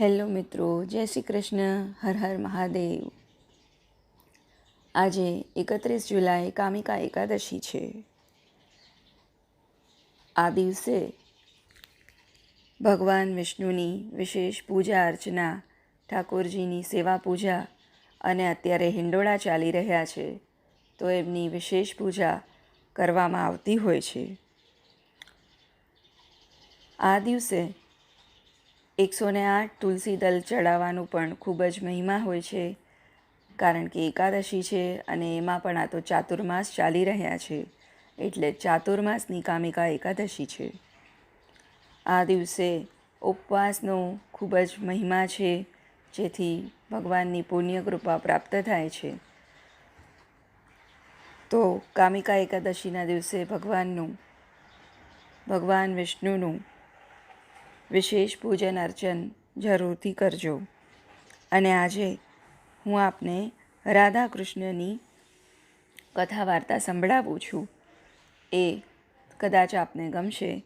Hello મિત્રો, જય શ્રી કૃષ્ણ, હર હર મહાદેવ. આજે એકત્રીસ જુલાઈ કામિકા એકાદશી છે. આ દિવસે ભગવાન વિષ્ણુની વિશેષ પૂજા અર્ચના, ઠાકોરજીની સેવા પૂજા અને અત્યારે હિંડોળા ચાલી રહ્યા છે, તો એમની વિશેષ પૂજા કરવામાં આવતી હોય છે. આ દિવસે એકસો ને આઠ તુલસી દલ ચડાવવાનું પણ ખૂબ જ મહિમા હોય છે, કારણ કે એકાદશી છે અને એમાં પણ આ તો ચાતુર્માસ ચાલી રહ્યા છે, એટલે ચાતુર્માસની કામિકા એકાદશી છે. આ દિવસે ઉપવાસનો ખૂબ જ મહિમા છે, જેથી ભગવાનની પુણ્ય કૃપા પ્રાપ્ત થાય છે. તો કામિકા એકાદશીના દિવસે ભગવાનનું, ભગવાન વિષ્ણુનું વિશેષ પૂજન અર્ચન જરૂરથી કરજો. અને આજે હું આપને રાધા કૃષ્ણની કથા વાર્તા સંભળાવું છું. એ કદાચ આપને ગમશે.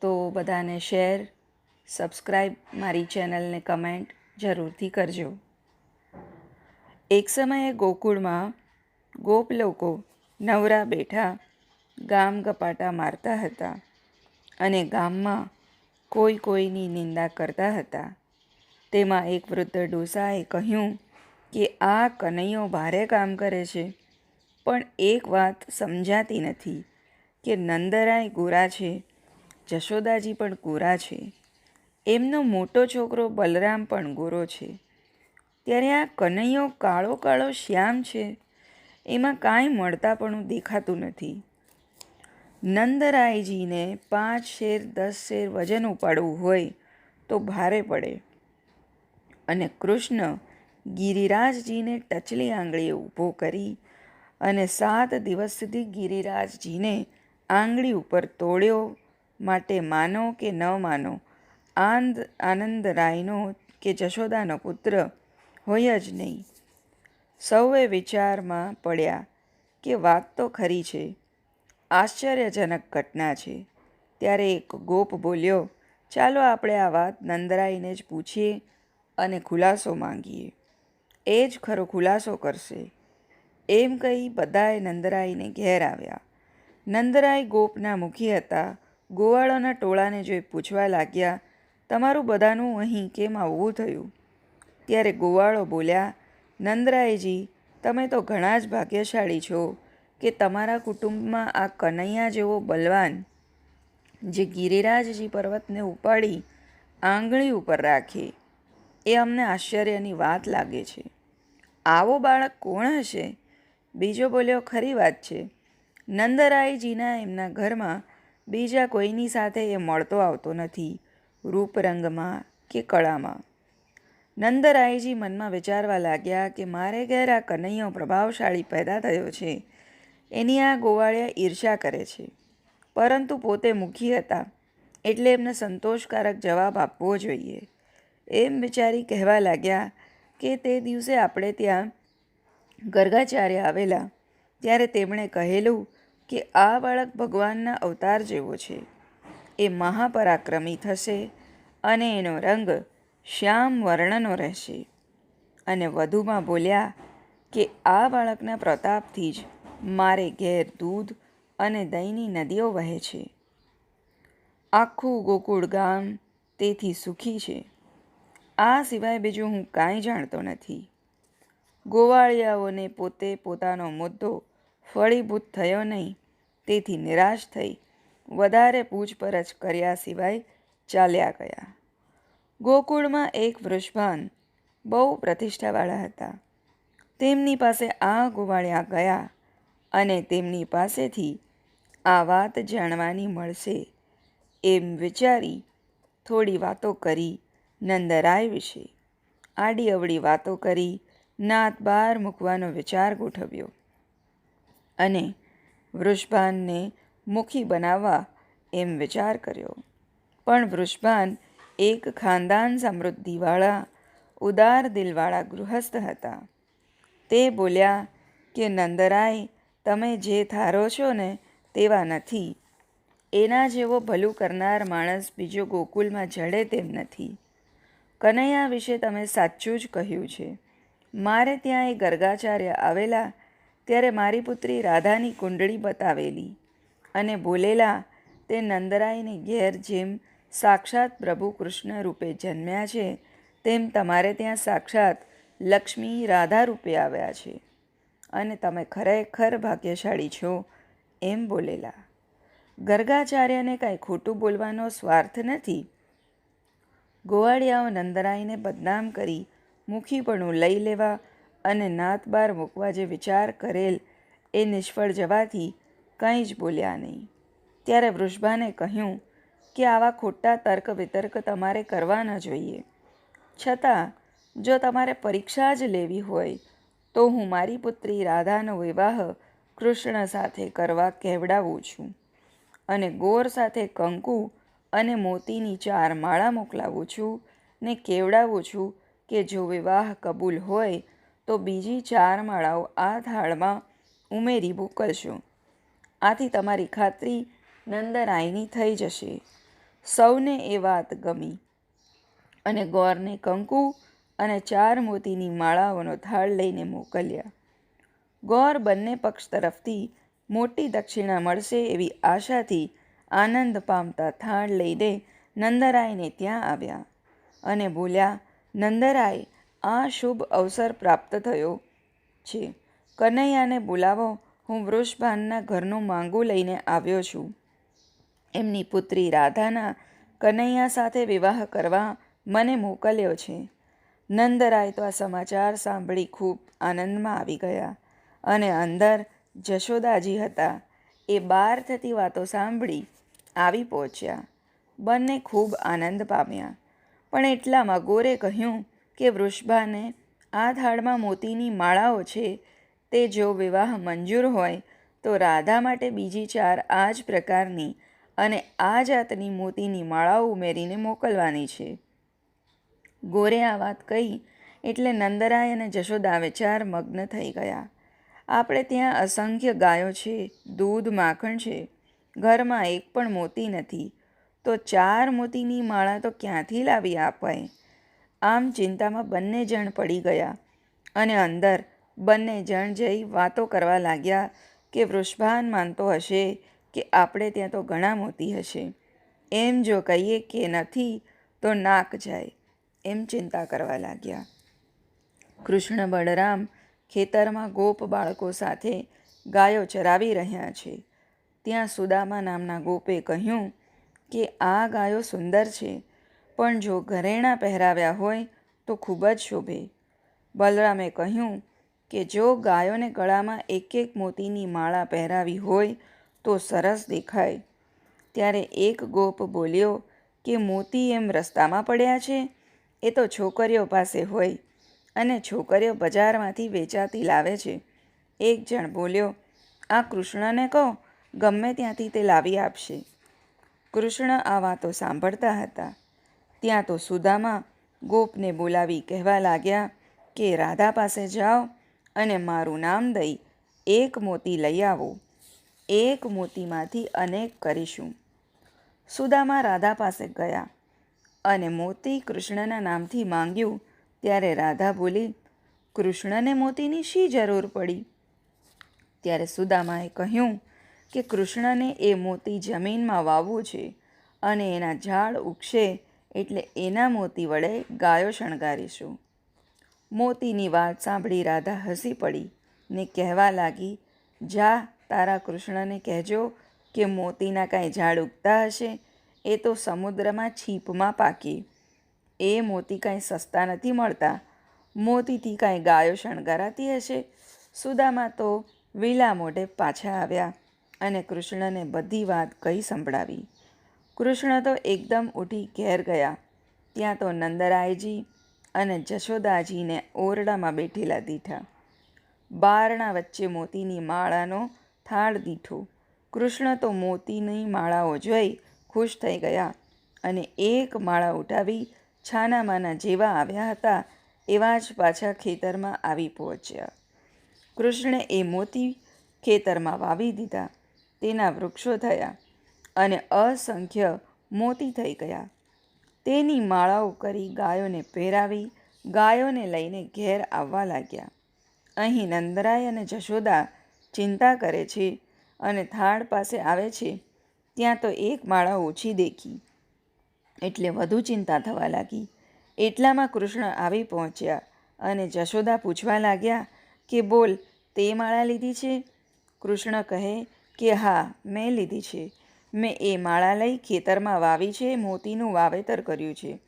તો બધાને શેર સબસ્ક્રાઈબ મારી ચેનલને કમેન્ટ જરૂરથી કરજો. એક સમયે ગોકુળમાં ગોપ લોકો નવરા બેઠા ગામ ગપાટા મારતા હતા. અને ગામમાં કોઈ કોઈની નિંદા કરતા હતા. તેમાં એક વૃદ્ધ ડોસાએ કહ્યું કે, આ કનૈયો ભારે કામ કરે છે, પણ એક વાત સમજાતી નથી કે નંદરાય ગોરા છે, જશોદાજી પણ ગોરા છે. એમનો મોટો છોકરો બલરામ પણ ગોરો છે. ત્યારે આ કનૈયો કાળો કાળો શ્યામ છે. એમાં કાંઈ મળતાપણું દેખાતું નથી. નંદરાયજીને પાંચ શેર, દસ શેર વજન ઉપાડવું હોય તો ભારે પડે. અને કૃષ્ણ ગિરિરાજજીને ટચલી આંગળીએ ઊભો કરી અને સાત દિવસ સુધી ગિરિરાજજીને આંગળી ઉપર તોડ્યો માટે માનો કે ન માનો, આંદ આનંદરાયનો કે જશોદાનો પુત્ર હોય જ નહીં. સૌએ વિચારમાં પડ્યા કે વાત તો ખરી છે આશ્ચર્યજનક ઘટના છે. ત્યારે એક ગોપ બોલ્યો, ચાલો આપણે આ વાત નંદરાઈને જ પૂછીએ અને ખુલાસો માંગીએ. એ જ ખરો ખુલાસો કરશે. એમ કહી બધાએ નંદરાઈને ઘેર આવ્યા. નંદરાય ગોપના મુખી હતા. ગોવાળોના ટોળાને જોઈ પૂછવા લાગ્યા, તમારું બધાનું અહીં કેમ આવવું થયું? ત્યારે ગોવાળો બોલ્યા, નંદરાયજી, તમે તો ઘણા જ ભાગ્યશાળી છો. કે તમારા કુટુંબમાં આ કનૈયા જેવો બલવાન, જે ગિરિરાજજી પર્વતને ઉપાડી આંગળી ઉપર રાખે, એ અમને આશ્ચર્યની વાત લાગે છે. આવો બાળક કોણ હશે? બીજો બોલ્યો, ખરી વાત છે. નંદરાયજીના એમના ઘરમાં બીજા કોઈની સાથે એ મળતો આવતો નથી, રૂપરંગમાં કે કળામાં. નંદરાયજી મનમાં વિચારવા લાગ્યા કે મારે ઘેર આ કનૈયો પ્રભાવશાળી પેદા થયો છે. એની આ ગોવાળિયા ઈર્ષા કરે છે. પરંતુ પોતે મુખી હતા, એટલે એમને સંતોષકારક જવાબ આપવો જોઈએ. એમ વિચારી કહેવા લાગ્યા કે તે દિવસે આપણે ત્યાં ગર્ગાચાર્ય આવેલા, ત્યારે તેમણે કહેલું કે આ બાળક ભગવાનના અવતાર જેવો છે. એ મહાપરાક્રમી થશે અને એનો રંગ શ્યામ વર્ણનો રહેશે. અને વધુમાં બોલ્યા કે આ બાળકના પ્રતાપથી જ મારે ઘેર દૂધ અને દહીંની નદીઓ વહે છે. આખું ગોકુળ ગામ તેથી સુખી છે. આ સિવાય બીજું હું કાંઈ જાણતો નથી. ગોવાળિયાઓને પોતે પોતાનો મુદ્દો ફળીભૂત થયો નહીં, તેથી નિરાશ થઈ વધારે પૂછપરછ કર્યા સિવાય ચાલ્યા ગયા. ગોકુળમાં એક વૃષભાન બહુ પ્રતિષ્ઠાવાળા હતા. તેમની પાસે આ ગોવાળિયા ગયા અને તેમની પાસેથી આ વાત જાણવાની મળશે એમ વિચારી થોડી વાતો કરી નંદરાય વિશે. આડી અવળી વાતો કરી નાત બહાર મૂકવાનો વિચાર ગોઠવ્યો અને વૃષભાનને મુખી બનાવવા એમ વિચાર કર્યો. પણ વૃષભાન એક ખાનદાન સમૃદ્ધિવાળા, ઉદાર દિલવાળા ગૃહસ્થ હતા. તે બોલ્યા કે નંદરાય તમે જે ધારો છો ને તેવા નથી. એના જેવો ભલું કરનાર માણસ બીજો ગોકુલમાં જડે તેમ નથી. કનૈયા વિશે તમે સાચું જ કહ્યું છે. મારે ત્યાં એ ગર્ગાચાર્ય આવેલા ત્યારે મારી પુત્રી રાધાની કુંડળી બતાવેલી અને બોલેલા, તે નંદરાયની ઘેર જેમ સાક્ષાત પ્રભુ કૃષ્ણ રૂપે જન્મ્યા છે, તેમ તમારે ત્યાં સાક્ષાત લક્ષ્મી રાધા રૂપે આવ્યા છે. અને તમે ખરેખર ભાગ્યશાળી છો, એમ બોલેલા. ગર્ગાચાર્યને કાંઈ ખોટું બોલવાનો સ્વાર્થ નથી. ગોવાળિયાઓ નંદરાયને બદનામ કરી મુખીપણું લઈ લેવા અને નાતબાર મૂકવા જે વિચાર કરેલ એ નિષ્ફળ જવાથી કંઈ જ બોલ્યા નહીં. ત્યારે વૃષભાને કહ્યું કે આવા ખોટા તર્ક વિતર્ક તમારે કરવા ન જોઈએ. છતાં, જો તમારે પરીક્ષા જ લેવી હોય તો હું મારી પુત્રી રાધાનો વિવાહ કૃષ્ણ સાથે કરવા કહેવડાવું છું અને ગોર સાથે કંકુ અને મોતીની ચાર માળા મોકલાવું છું ને કેવડાવું છું કે જો વિવાહ કબૂલ હોય તો બીજી ચાર માળાઓ આ થાળમાં ઉમેરી મોકલશો. આથી તમારી ખાતરી નંદરાયની થઈ જશે. સૌને એ વાત ગમી અને ગોરને કંકુ અને ચાર મોતીની માળાઓનો થાળ લઈને મોકલ્યા. ગોર બંને પક્ષ તરફથી મોટી દક્ષિણા મળશે એવી આશાથી આનંદ પામતા થાળ લઈને નંદરાયને ત્યાં આવ્યા અને બોલ્યા, નંદરાય, આ શુભ અવસર પ્રાપ્ત થયો છે. કનૈયાને બોલાવો, હું વૃષભાનના ઘરનું માંગુ લઈને આવ્યો છું. એમની પુત્રી રાધાના કનૈયા સાથે વિવાહ કરવા મને મોકલ્યો છે. નંદરાય તો આ સમાચાર સાંભળી ખૂબ આનંદમાં આવી ગયા. અને અંદર જશોદાજી હતા. એ બહાર થતી વાતો સાંભળી આવી પહોંચ્યા. બંને ખૂબ આનંદ પામ્યા. પણ એટલામાં ગોરે કહ્યું કે વૃષભાને આ થાળમાં મોતીની માળાઓ છે, તે જો વિવાહ મંજૂર હોય, તો રાધા માટે બીજી ચાર આ જ પ્રકારની અને આ જાતની મોતીની માળાઓ ઉમેરીને મોકલવાની છે. ગોરે આ વાત કહી એટલે નંદરાય અને જશોદા વિચાર મગ્ન થઈ ગયા. આપણે ત્યાં અસંખ્ય ગાયો છે, દૂધ, માખણ છે. ઘરમાં એક પણ મોતી નથી. તો ચાર મોતીની માળા તો ક્યાંથી લાવી આપાય? આમ ચિંતામાં બંને જણ પડી ગયા અને અંદર બંને જણ જઈ વાતો કરવા લાગ્યા કે વૃષભાન માનતો હશે કે આપણે ત્યાં તો ઘણા મોતી હશે. એમ જો કહીએ કે નથી, તો નાક જાય. એમ ચિંતા કરવા લાગ્યા. કૃષ્ણ બળરામ ખેતરમાં ગોપ બાળકો સાથે ગાયો ચરાવી રહ્યા છે. ત્યાં સુદામા નામના ગોપે કહ્યું કે, આ ગાયો સુંદર છે, પણ જો ઘરેણાં પહેરાવ્યા હોય તો ખૂબ જ શોભે. બલરામે કહ્યું કે, જો ગાયોને ગળામાં એક એક મોતીની માળા પહેરાવી હોય તો સરસ દેખાય. ત્યારે એક ગોપ બોલ્યો કે, મોતી એમ રસ્તામાં પડ્યા છે? એ તો છોકરીઓ પાસે હોય અને છોકરીઓ બજારમાંથી વેચાતી લાવે છે. એક જણ બોલ્યો, આ કૃષ્ણને કહો, ગમે ત્યાંથી તે લાવી આપશે. કૃષ્ણ આ વાતો સાંભળતા હતા. ત્યાં તો સુદામા ગોપને બોલાવી કહેવા લાગ્યા કે, રાધા પાસે જાઓ અને મારું નામ દઈ એક મોતી લઈ આવો. એક મોતીમાંથી અનેક કરીશું. સુદામા રાધા પાસે ગયા. અને મોતી કૃષ્ણના નામથી માંગ્યું, ત્યારે રાધા બોલી, કૃષ્ણને મોતીની શી જરૂર પડી? ત્યારે સુદામાએ કહ્યું કે કૃષ્ણને એ મોતી જમીનમાં વાવવું છે અને એના ઝાડ ઉગશે એટલે એના મોતી વડે ગાયો શણગારીશું. મોતીની વાત સાંભળી રાધા હસી પડી ને કહેવા લાગી, જા, તારા કૃષ્ણને કહેજો કે મોતીના કાંઈ ઝાડ ઉગતા હશે એ તો સમુદ્રમાં છીપમાં પાકી. એ મોતી કાંઈ સસ્તા નથી મળતા. મોતીથી કાંઈ ગાયો શણગારાતી હશે. સુદામાં તો વિલા મોઢે પાછા આવ્યા અને કૃષ્ણને બધી વાત કહી સંભળાવી. કૃષ્ણ તો એકદમ ઉઠી ઘેર ગયા. ત્યાં તો નંદરાયજી અને જશોદાજીને ઓરડામાં બેઠેલા દીઠા. બારણા વચ્ચે મોતીની માળાનો થાળ દીઠો. કૃષ્ણ તો મોતીની માળાઓ જોઈ ખુશ થઈ ગયા અને એક માળા ઉઠાવી છાનામાના જેવા આવ્યા હતા એવા જ પાછા ખેતરમાં આવી પહોંચ્યા. કૃષ્ણે એ મોતી ખેતરમાં વાવી દીધા. તેના વૃક્ષો થયા અને અસંખ્ય મોતી થઈ ગયા. તેની માળાઓ કરી ગાયોને પહેરાવી, ગાયોને લઈને ઘેર આવવા લાગ્યા. અહીં નંદરાય અને જશોદા ચિંતા કરે છે અને થાળ પાસે આવે છે. ત્યાં તો એક માળા ઓછી દેખી. એટલે વધુ ચિંતા થવા લાગી. એટલામાં કૃષ્ણ આવી પહોંચ્યા અને જશોદા પૂછવા લાગ્યા કે, બોલ, તે માળા લીધી છે? કૃષ્ણ કહે કે, હા, મેં લીધી છે. મેં એ માળા લઈ ખેતરમાં વાવી છે, મોતીનું વાવેતર કર્યું છે.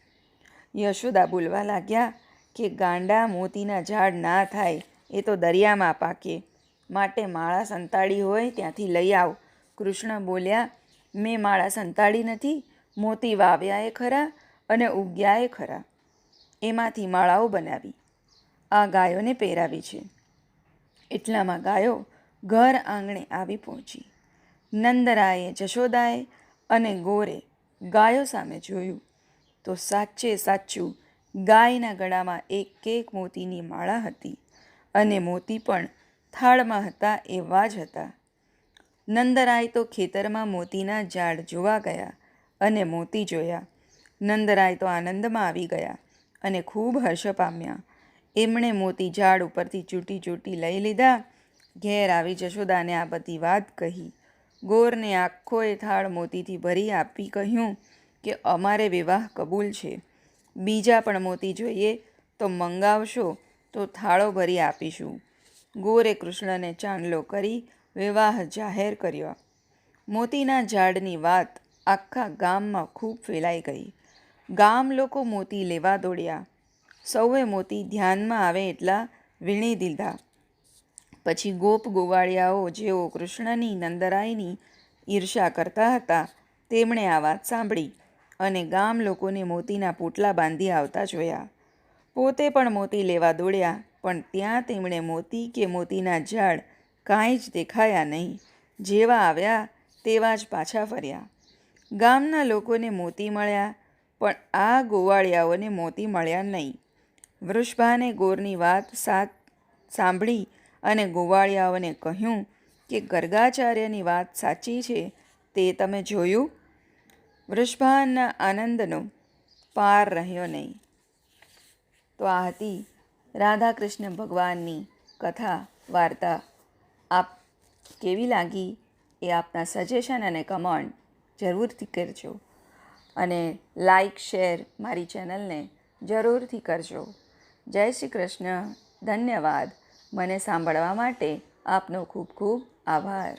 યશોદા બોલવા લાગ્યા કે, ગાંડા મોતીના ઝાડ ના થાય, એ તો દરિયામાં પાકે. માટે માળા સંતાડી હોય, ત્યાંથી લઈ આવ. કૃષ્ણ બોલ્યા મેં માળા સંતાડી નથી, મોતી વાવ્યા એ ખરા અને ઉગ્યા એ ખરા. એમાંથી માળાઓ બનાવી, આ ગાયોને પહેરાવી છે. એટલામાં ગાયો ઘર આંગણે આવી પહોંચી. નંદરાએ જશોદાએ અને ગોરે ગાયો સામે જોયું. તો સાચે સાચું ગાયના ગળામાં એક એક મોતીની માળા હતી અને મોતી પણ થાળમાં હતા એવા જ હતા. નંદરાય તો ખેતરમાં મોતીના ઝાડ જોવા ગયા અને મોતી જોયા. નંદરાય તો આનંદમાં આવી ગયા અને ખૂબ હર્ષ પામ્યા. એમણે મોતી ઝાડ ઉપરથી ચૂંટી ચૂંટી લઈ લીધા. ઘેર આવી જશોદાને આ બધી વાત કહી. ગોરને આખો એ થાળ મોતીથી ભરી આપી કહ્યું કે અમારે વિવાહ કબૂલ છે. બીજા પણ મોતી જોઈએ તો મંગાવશો તો થાળો ભરી આપીશું. ગોરે કૃષ્ણને ચાંદલો કરી વિવાહ જાહેર કર્યો. મોતીના ઝાડની વાત આખા ગામમાં ખૂબ ફેલાઈ ગઈ. ગામ લોકો મોતી લેવા દોડ્યા. સૌએ મોતી ધ્યાનમાં આવે એટલા વીણી દીધા. પછી ગોપ ગોવાળિયાઓ જેઓ કૃષ્ણની નંદરાયની ઈર્ષા કરતા હતા, તેમણે આ વાત સાંભળી અને ગામ લોકોને મોતીના પોટલા બાંધી આવતા જોયા. પોતે પણ મોતી લેવા દોડ્યા, પણ ત્યાં તેમણે મોતી કે મોતીના ઝાડ કાંઈ જ દેખાયા નહીં. જેવા આવ્યા તેવા જ પાછા ફર્યા. ગામના લોકોને મોતી મળ્યા, પણ આ ગોવાળિયાઓને મોતી મળ્યા નહીં. વૃષભાને ગોરની વાત સાત સાંભળી અને ગોવાળિયાઓને કહ્યું કે, ગર્ગાચાર્યની વાત સાચી છે, તે તમે જોયું વૃષભાનના આનંદનો પાર રહ્યો નહીં. તો આ હતી રાધા કૃષ્ણ ભગવાનની કથા, વાર્તા. આપ કેવી લાગી એ આપના સજેશન અને કમેન્ટ જરૂરથી કરજો. અને લાઈક શેર મારી ચેનલને જરૂરથી કરજો. જય શ્રી કૃષ્ણ. ધન્યવાદ. મને સાંભળવા માટે આપનો ખૂબ ખૂબ આભાર.